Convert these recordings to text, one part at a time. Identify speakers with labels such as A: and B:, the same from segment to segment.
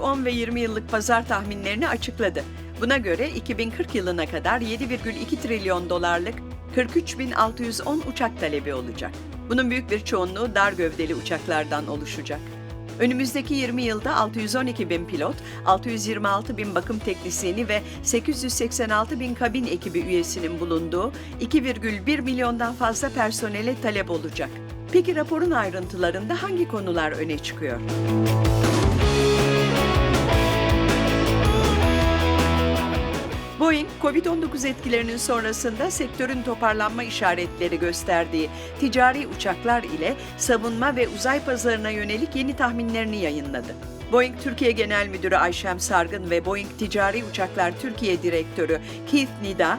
A: 10 ve 20 yıllık pazar tahminlerini açıkladı. Buna göre 2040 yılına kadar 7,2 trilyon dolarlık 43.610 uçak talebi olacak. Bunun büyük bir çoğunluğu dar gövdeli uçaklardan oluşacak. Önümüzdeki 20 yılda 612 bin pilot, 626 bin bakım teknisyeni ve 886 bin kabin ekibi üyesinin bulunduğu 2,1 milyondan fazla personele talep olacak. Peki raporun ayrıntılarında hangi konular öne çıkıyor? Boeing, Covid-19 etkilerinin sonrasında sektörün toparlanma işaretleri gösterdiği ticari uçaklar ile savunma ve uzay pazarına yönelik yeni tahminlerini yayınladı. Boeing Türkiye Genel Müdürü Ayşem Sargın ve Boeing Ticari Uçaklar Türkiye Direktörü Keith Nida,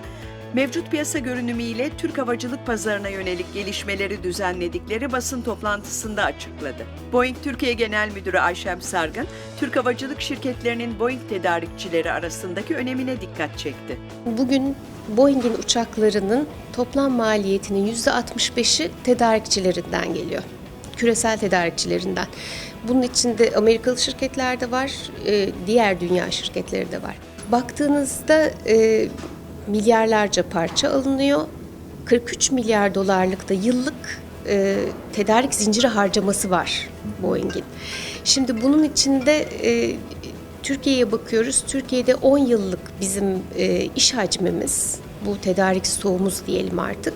A: mevcut piyasa görünümüyle Türk havacılık pazarına yönelik gelişmeleri düzenledikleri basın toplantısında açıkladı. Boeing Türkiye Genel Müdürü Ayşem Sargın, Türk havacılık şirketlerinin Boeing tedarikçileri arasındaki önemine dikkat çekti.
B: Bugün Boeing'in uçaklarının toplam maliyetinin %65'i tedarikçilerinden geliyor. Küresel tedarikçilerinden. Bunun içinde Amerikalı şirketler de var, e, diğer dünya şirketleri de var. Baktığınızda e, milyarlarca parça alınıyor. 43 milyar dolarlık da yıllık e, tedarik zinciri harcaması var Boeing'in. Şimdi bunun içinde e, Türkiye'ye bakıyoruz. Türkiye'de 10 yıllık bizim e, iş hacmimiz, bu tedarik stoğumuz diyelim artık,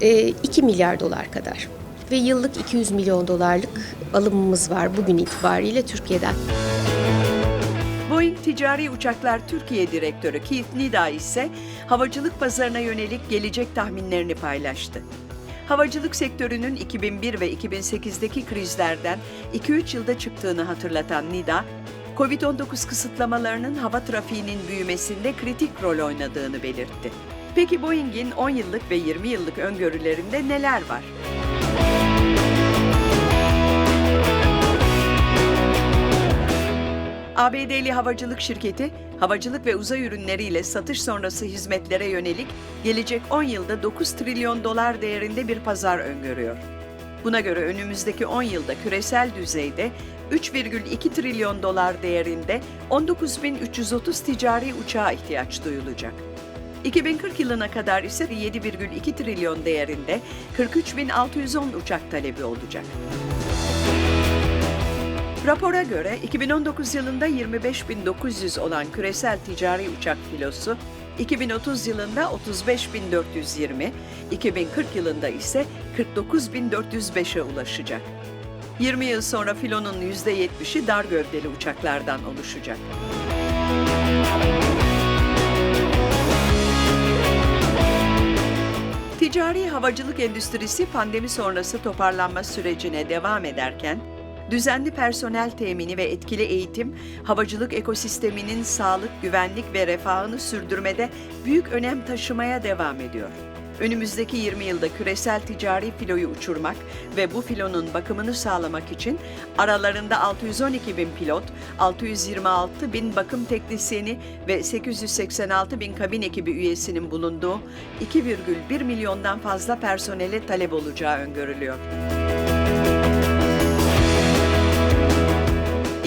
B: e, 2 milyar dolar kadar. Ve yıllık 200 milyon dolarlık alımımız var bugün itibariyle Türkiye'den.
A: Boeing Ticari Uçaklar Türkiye Direktörü Keith Nida ise havacılık pazarına yönelik gelecek tahminlerini paylaştı. Havacılık sektörünün 2001 ve 2008'deki krizlerden 2-3 yılda çıktığını hatırlatan Nida, Covid-19 kısıtlamalarının hava trafiğinin büyümesinde kritik rol oynadığını belirtti. Peki Boeing'in 10 yıllık ve 20 yıllık öngörülerinde neler var? ABD'li havacılık şirketi, havacılık ve uzay ürünleriyle satış sonrası hizmetlere yönelik gelecek 10 yılda 9 trilyon dolar değerinde bir pazar öngörüyor. Buna göre önümüzdeki 10 yılda küresel düzeyde 3,2 trilyon dolar değerinde 19.330 ticari uçağa ihtiyaç duyulacak. 2040 yılına kadar ise 7,2 trilyon değerinde 43.610 uçak talebi olacak. Rapora göre 2019 yılında 25.900 olan küresel ticari uçak filosu 2030 yılında 35.420, 2040 yılında ise 49.405'e ulaşacak. 20 yıl sonra filonun %70'i dar gövdeli uçaklardan oluşacak. Ticari havacılık endüstrisi pandemi sonrası toparlanma sürecine devam ederken, düzenli personel temini ve etkili eğitim, havacılık ekosisteminin sağlık, güvenlik ve refahını sürdürmede büyük önem taşımaya devam ediyor. Önümüzdeki 20 yılda küresel ticari filoyu uçurmak ve bu filonun bakımını sağlamak için aralarında 612 bin pilot, 626 bin bakım teknisyeni ve 886 bin kabin ekibi üyesinin bulunduğu 2,1 milyondan fazla personele talep olacağı öngörülüyor.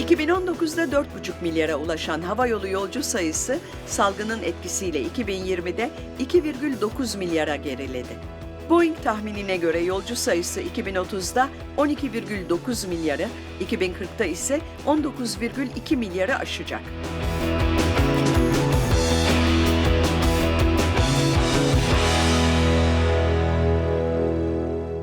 A: 2019'da 4,5 milyara ulaşan havayolu yolcu sayısı salgının etkisiyle 2020'de 2,9 milyara geriledi. Boeing tahminine göre yolcu sayısı 2030'da 12,9 milyarı, 2040'da ise 19,2 milyarı aşacak.